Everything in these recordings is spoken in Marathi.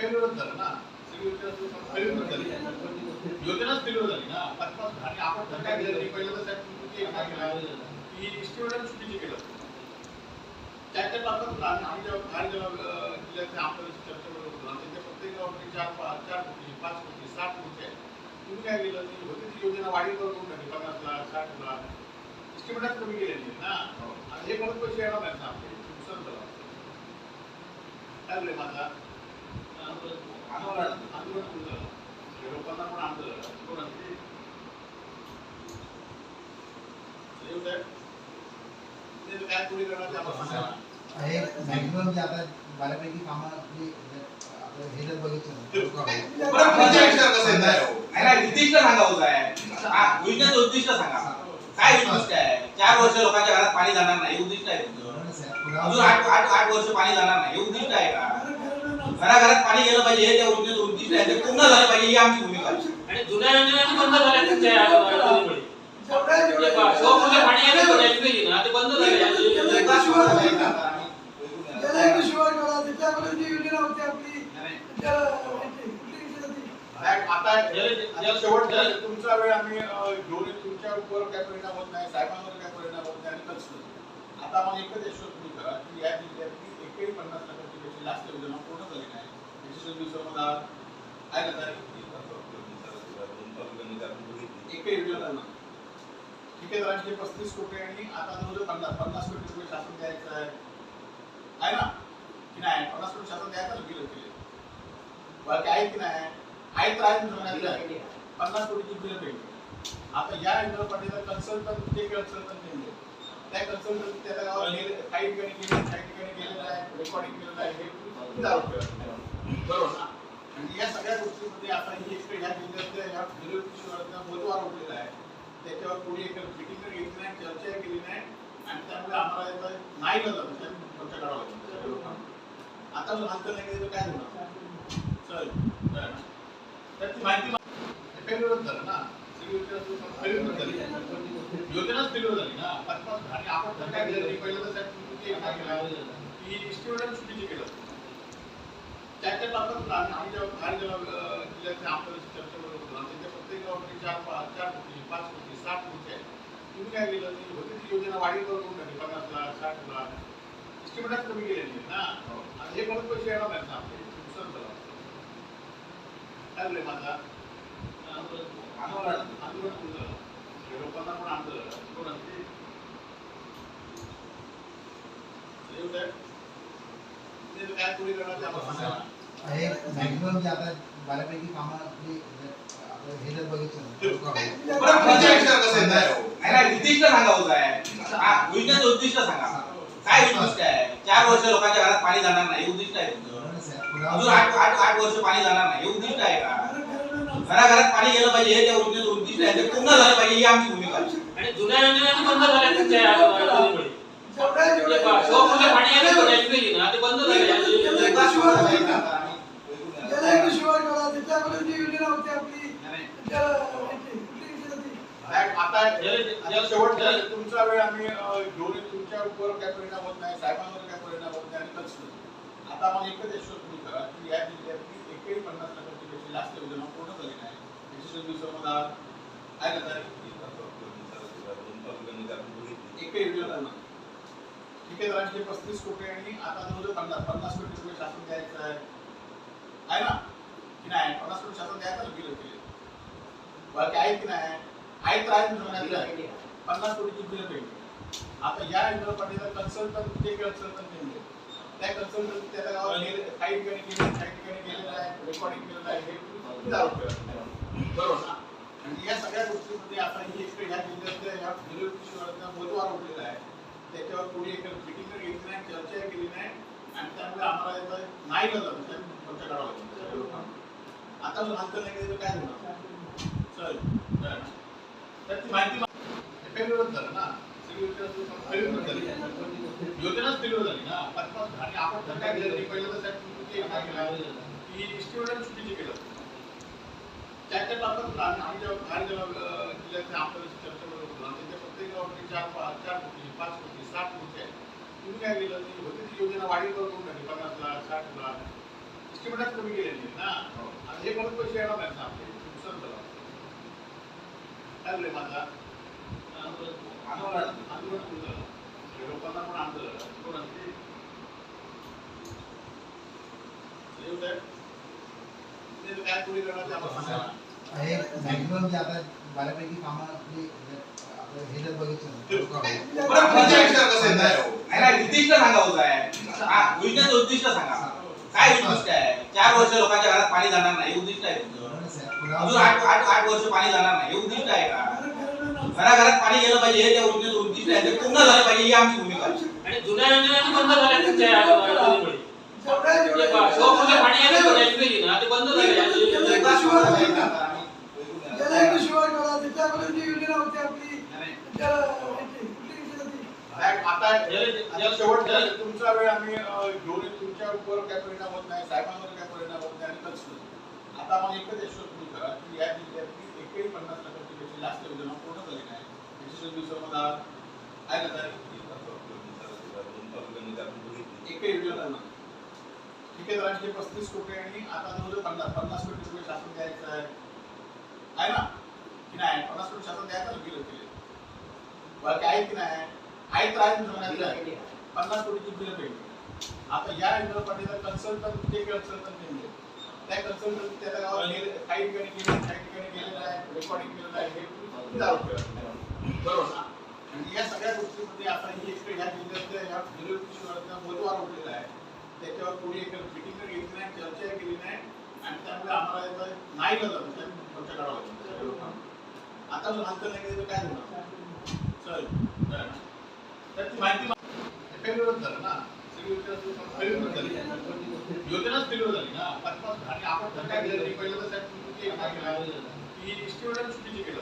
फेल्युअरच झालं ना. झाली योजनाच फेल्युअर झाली ना. आणि आपण तर काय केलं? नाही पहिलं तर साहेब काय केलं? की इस्टिमेट चुकीचे केलं. त्याच्या बाबतीत आम्ही आम्ही जेव्हा बाहेर जेव्हा जिल्ह्यातल्या आमदारांशी चर्चा करत होतो. ना, त्यांच्या प्रत्येक गावामध्ये चार पाच चार कोटी पाच कोटी सात कोटी आहे. तुम्ही काय केलं? ती होती ती योजना वाढीव करून टाकली. पन्नास लाख साठ लाख. इस्टिमेटच कमी केलेली ना. आणि हे परत पैसे येणार नाहीत ना आपले. नुकसान झालं. काय माझा? मॅक्झिमम जे आता बऱ्यापैकी कामं आपली आपलं हे जर बघितलं उद्दिष्ट सांगा हो योजनेचं उद्दिष्ट सांगा. काय उद्दिष्ट आहे? चार वर्ष लोकांच्या घरात पाणी जाणार नाही उद्दिष्ट आहे अजून आठ आठ आठ वर्ष पाणी जाणार नाही उद्दिष्ट आहे का? घराघरात पाणी गेलं पाहिजे हे त्या योजनेचं उद्दिष्ट आहे ते पूर्ण झालं पाहिजे ही आमची भूमिका आहे. आणि जुन्या योजनाही बंद झाल्या या अडचणीमुळे. पहा, पाणी नाही ना, ते बंद झाले शिवाय नाही का आता आम्ही साहेब, आता आता शेवटचा तुमचा वेळ आम्ही अं, घेऊन येऊ. काय परिणाम होत नाही साहेबांवर काय परिणाम होत नाही आणि आता मग एकच तुम्ही करा की या जिल्ह्यातली एकही पन्नास लाखाची पेक्षा जास्त योजना पूर्ण झाली नाही. एकशे दिवसामध्ये आहे ना साहेब एकही योजना पूर्ण ठेकेदारांचे पस्तीस कोटी आणि आता जवळजवळ पन्नास पन्नास कोटी रुपये शासन द्यायचं आहे. आहे ना? की नाही? पन्नास कोटी शासन द्यायचं बिल केले. बाकी आहे की नाही? आहे तर आहे पन्नास कोटीची बिल पेंडिंग आता या योजनेमध्ये कन्सल्टंट जे कन्सल्टंट नेमले त्या कन्सल्टंट त्या गावात गेले काही ठिकाणी गेले काही ठिकाणी गेलेलं आहे रेकॉर्डिंग केलेलं आहे हे दारू बरोबर ना? आणि या सगळ्या गोष्टीमध्ये आता ही एक ह्या जिल्ह्यातल्या या विरोधी बोधवार उठलेला आहे त्याच्यावर कोणी एक मिटिंग घेतली नाही चर्चा केली नाही आणि त्यामुळे आम्हाला याचा नाही झालं तर पक्ष काढावा आता जर अंतर नाही केलं तर काय होणार? चल तर ती माहिती फेल्युअरच झालं ना? योजना फेल्युअर झाली योजनाच फेल्युअर झाली ना. आणि आपण तर काय केलं नाही पहिलं तर साहेब तुम्ही एक काय केलं? की इस्टिमेट चुकीचे केलं. त्याच्या बाबतीत आम्ही आम्ही जेव्हा बाहेर जेव्हा अं, जिल्ह्यातल्या आमदारांशी चर्चा करत होतो. त्यांच्या प्रत्येक गावाकडे चार पाच चार कोटी पाच कोटी साठ कोटी आहे. तुम्ही काय केलं? ती होती ती योजना वाढीव करून टाकली. पन्नास लाख साठ लाख. इस्टिमेटच कमी केलेली आहे ना. आणि हे परत पैसे येणार नाहीत ना आपले. नुकसान झालं. काय माझा? मॅक्झिमम जे आता बऱ्यापैकी कामं आपली आपलं हे जर बघितलं उद्दिष्ट सांगा हो हा, योजनेचं उद्दिष्ट सांगा. काय उद्दिष्ट आहे? चार वर्ष लोकांच्या घरात पाणी जाणार नाही हे उद्दिष्ट आहे. अजून आठ आठ आठ वर्ष पाणी जाणार नाही हे उद्दिष्ट आहे का? घराघरात पाणी गेलं पाहिजे हे त्या योजनेचं उद्दिष्ट आहे ते पूर्ण झालं पाहिजे ही आमची भूमिका आहे. आणि जुन्या बंद झाल्या शिवपूरला पाणी नाही ना, ते बंद झाले शिवाय नाही आता आम्ही साहेब, आता आता शेवटचा तुमचा वेळ आम्ही अं, घेऊन येऊ. तुमच्या उपवर काय परिणाम होत नाही साहेबांवर काय परिणाम होत नाही आणि कसं आता मग एकच तुम्ही करा की या जिल्ह्यातली एकही पन्नास लाखाची पेक्षा जास्त योजना पूर्ण झाली नाही एकशे दिवसामध्ये मला काय साहेब एक योजना पूर्ण ठेकेदारांचे पस्तीस कोटी आणि आता जवळजवळ पन्नास. पन्नास कोटी रुपये शासन द्यायचं आहे. आहे ना? की नाही? पन्नास कोटी शासन द्यायचं ना बिल केले. बाकी आहे की नाही? आहे तर आहे पन्नास कोटीची बिल पेंडिंग आता या योजनेमध्ये कन्सल्टंट ते कन्सल्टंट नेमले त्या कन्सल्टंट त्या गावात गेले काही ठिकाणी गेले काही ठिकाणी गेलेलं आहे रेकॉर्डिंग केलेलं आहे हे दारू बरोबर ना? आणि या सगळ्या गोष्टीमध्ये आता ही एक ह्या जिल्ह्यातल्या या विरोधी बोधवार उठलेला आहे. त्याच्यावर कोणी एक मिटिंग घेतली नाही चर्चा केली नाही आणि त्यामुळे आम्हाला याचा नाही झालं तर पक्ष काढावा आता जो हक्क नाही केलं काय होणार? चल तर ती माहिती ना? योजनाच फेल्युअर झाली ना. आणि आपण तर काय केलं नाही पहिलं तर साहेब तुम्ही एक काय केलं? की इस्टिमेट चुकीचे केलं. त्याच्या बाबतीत आम्ही आम्ही जेव्हा बाहेर जेव्हा जिल्ह्यातल्या चर्चा करत होतो. ना, त्यांच्या प्रत्येक चार पाच चार कोटी पाच कोटी सात कोटी आहे तुम्ही काय केलं? ती होती ती योजना वाढीव करून टाकली पन्नास लाख साठ लाख. एस्टिमेटच कमी केलेली आहे ना. आता हे परत पैसे येणार ना आपले. नुकसान झालं. काय माझा? लोकांना पण ते काय. हे मॅक्झिमम जे आता बऱ्यापैकी कामं आपली आपलं हे जर बघितलं ना, बरं पंचायत कसं येत आहे? नाही नाही उद्दिष्ट सांगा साहेब योजनेचं उद्दिष्ट सांगा काय उद्दिष्ट आहे चार वर्ष लोकांच्या घरात पाणी जाणार नाही उद्दिष्ट आहे. अजून आठ आठ आठ वर्ष पाणी जाणार नाही उद्दिष्ट आहे का घराघरात पाणी गेलं पाहिजे हे त्या उद्दिष्ट आहे ते पूर्ण झालं पाहिजे ही आमची भूमिका आहे. आणि जुन्या योजना बंद झाल्या तुमच्या शिवपूरला पाणी ना, ते बंद झाले. एकदा शिवाय? आता. नाही, शेवट. तुमचा वेळ आम्ही अं, घेऊन येतो. तुमच्यावर काय परिणाम होत नाही साहेबांवर काय परिणाम होत नाही आणि. आता आम्हाला एकच यशस्वी करा की या जिल्ह्यातली एकही पन्नास लाखाची लास्ट जास्त योजना पूर्ण झाले नाही. एकशे दिवसामध्ये आहे ना तारीख? एकही योजना नाही. ठेकेदारांचे पस्तीस कोटी आणि आता जवळ म्हणजे पन्नास पन्नास कोटी रुपये शासन द्यायचं आहे. आहे ना? की नाही? पन्नास कोटी शासन द्यायचं ना बिल केले. बाकी आहे की नाही? आहे तर आहे तुमच्या पन्नास कोटीची बिल पेंडिंग आता या इंद्रपाटीला कन्सल्टंट जे कन्सल्टंट नेमले त्या कन्सल्टंट गावात गेले काही ठिकाणी गेले काही ठिकाणी आहे रेकॉर्डिंग केलेलं आहे हे आरोप केला. बरोबर ना? आणि या सगळ्या गोष्टीमध्ये आता ही एक ह्या जिल्ह्यातल्या ह्या उठलेला आहे. त्याच्यावर कोणी एक मिटिंग घेतली नाही चर्चा केली नाही आणि त्यामुळे आम्हाला याचा नाही झालं. आमच्या काढावं आता जर नाही काय झालं चल तर ती माहिती झालं ना? झाली योजनाच फेल्युअर झाली ना. आणि आपण तर काय केलं नाही पहिलं तर साहेब तुम्ही ते काय केलं? की इस्टिमेट चुकीचे केलं.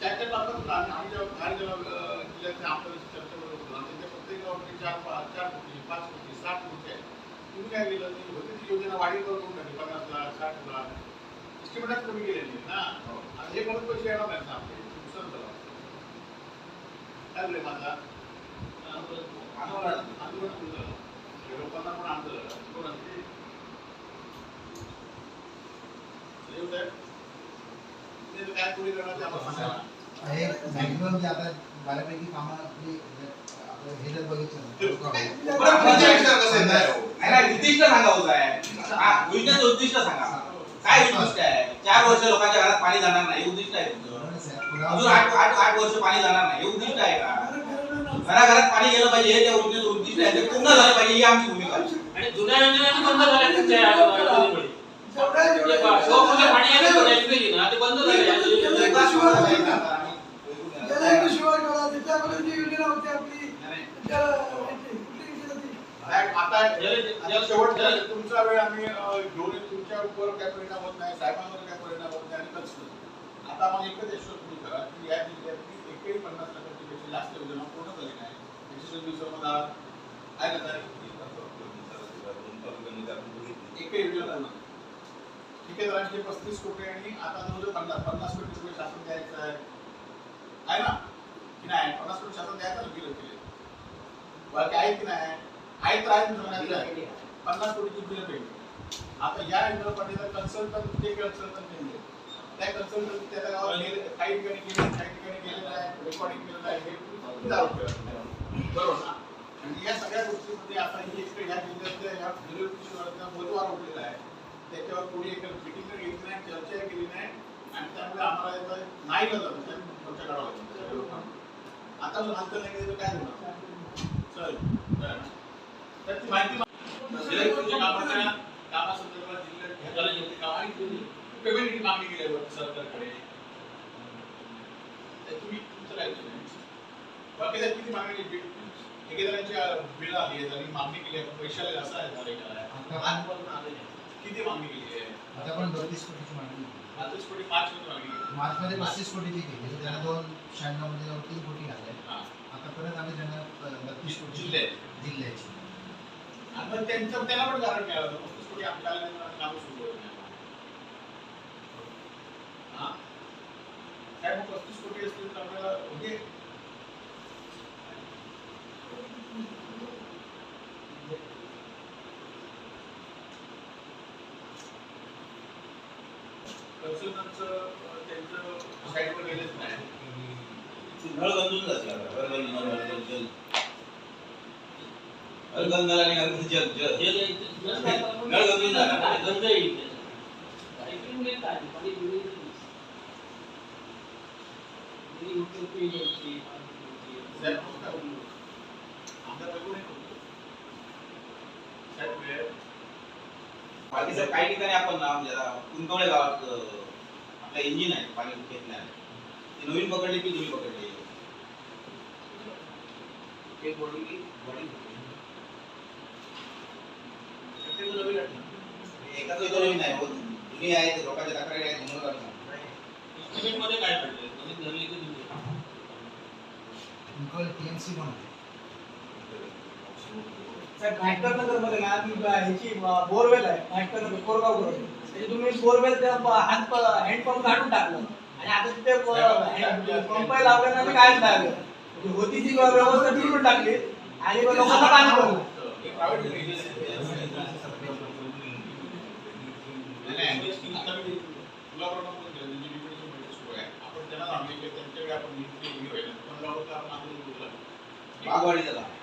त्याच्या बाबत आम्ही आमच्या बाहेर जिल्ह्यातल्या आपल्या चर्चा करत होतो आणि त्या प्रत्येक गावामध्ये चार पाच चार कोटी पाच कोटी सात कोटी आहे तुम्ही काय केलं? ती होती ती योजना वाढीव करून टाकली. पन्नास लाख साठ लाख. इस्टिमेटच कमी केलेली आहे ना. आता हे परत पैसे येणार नाहीत ना आपले. नुकसान झालं. काय माझा? सांगा. मॅक्झिमम जे आता बऱ्यापैकी कामं आपली आपलं हे जर बघितलं उद्दिष्ट सांगा हो योजनेचं उद्दिष्ट सांगा काय उद्दिष्ट आहे चार वर्ष लोकांच्या घरात पाणी जाणार नाही. उद्दिष्ट आहे अजून आठ आठ आठ वर्ष पाणी जाणार नाही. उद्दिष्ट आहे का? घराघरात पाणी गेलं पाहिजे हे त्या योजनेचं उद्दिष्ट आहे ते पूर्ण झालं पाहिजे ही आमची भूमिका आहे. आणि जुन्या बंद झाल्या तुमच्या पाणी नाही ना, ते बंद झाले शिवाय नाही? आता आम्ही. नाही, आता शेवट झालं. तुमचा वेळ आम्ही अं, घेऊन येतो. तुमच्यावर काय परिणाम होत नाही साहेबांवर काय परिणाम होत नाही आणि नाही. आता आम्हाला एकच यशस्वी करा की या जिल्ह्यातली एकही पन्नास लाखाची पेक्षा जास्त योजना पूर्ण झाली नाही. एकशे दिवसामध्ये योजना नाही ठेकेदारांचे पस्तीस कोटी आणि आता जवळ पन्नास पन्नास कोटी रुपये शासन द्यायचं आहे. आहे ना? की नाही? पन्नास कोटी शासन द्यायचं ना बिल केले. बाकी आहे की नाही? आहे तर आहे. पन्नास कोटीची बिल पेंडिंग आता या इंद्रपाटीला कन्सल्टंट जे कन्सल्टंट नेमले. त्या कन्सल्टंट त्या गावात गेले काही ठिकाणी गेले काही ठिकाणी गेलेलं आहे रेकॉर्डिंग केलेलं आहे हे बरोबर ना? आणि या सगळ्या गोष्टीमध्ये आता ही एक ह्या जिल्ह्यातल्या ह्या उठलेला आहे. त्याच्यावर कोणी एक मिटिंग घेतली नाही चर्चा केली नाही आणि त्यामुळे आम्हाला याचा नाही झालं आमच्या काढावं आता जर हालचाल नाही केली तर काय होणार? चल तर ती माहिती जिल्ह्यात तुमच्या कामाच्या कामासंदर्भात जिल्ह्यात घ्यायला आणि पेमेंटची मागणी केली वरती सरकारकडे तुम्ही तुमचं काय केलं बाकी त्यात किती मागणी केली? ठेकेदारांची बिल आली आहेत आणि मागणी केली आहे आले असं आहे झालं आता आजपर्यंत आले. किती मागणी केली आहे आता पण बत्तीस कोटीची मागणी. आताच कोणी पाच मध्ये मागणी केली मार्चमध्ये पस्तीस कोटीची केली त्यांना दोन शहाण्णवमध्ये जाऊन तीन कोटी आले हा. आतापर्यंत आम्ही त्यांना बत्तीस कोटी जिल्ह्यात. जिल्ह्याची आणि मग त्यांचं त्याला पण कारण मिळालं होतं. पस्तीस कोटी म्हणून काम सुरू आणि पस्तीस कोटी असतील तर आपल्याला म्हणजे कन्सल्टंटचं त्यांचं साईडवर गेलेच नाही हळगंधून जाते हळगंध हळगंध आणि हळगंध जल सर काही ठिकाणी आपण ना म्हणजे कुंकवळे गावात आपलं इंजिन आहे पाणी घेतलं ते नवीन पकडले की जुनी पकडले एक बॉडी बॉडी प्रत्येक नवीन आहे. एकाच नवीन आहे हो. जुनी आहे ते लोकांच्या तक्रारी आहेत म्हणून. सिमेंटमध्ये काय पडलंय? मध्ये धरली की जुनी? टीएमसी पण आहे साहेब नाटकर नगरमध्ये ना ती ब- ह्याची बोरवेल आहे कोरगाव बोरवेल त्याची तुम्ही बोरवेल ब- हात हँडपंप काढून टाकलं आणि आता तिथे पंप. म्हणजे होती ती व्यवस्था तिकडून टाकली आणि लोकांना पाणी पडलं private business आहे. नाही, नाही, आता मी तुला बरोबर बोलतो, त्यांची डिप्युटेशन मीटिंग सुरू आहे. आपण त्यांना आपण नीट ते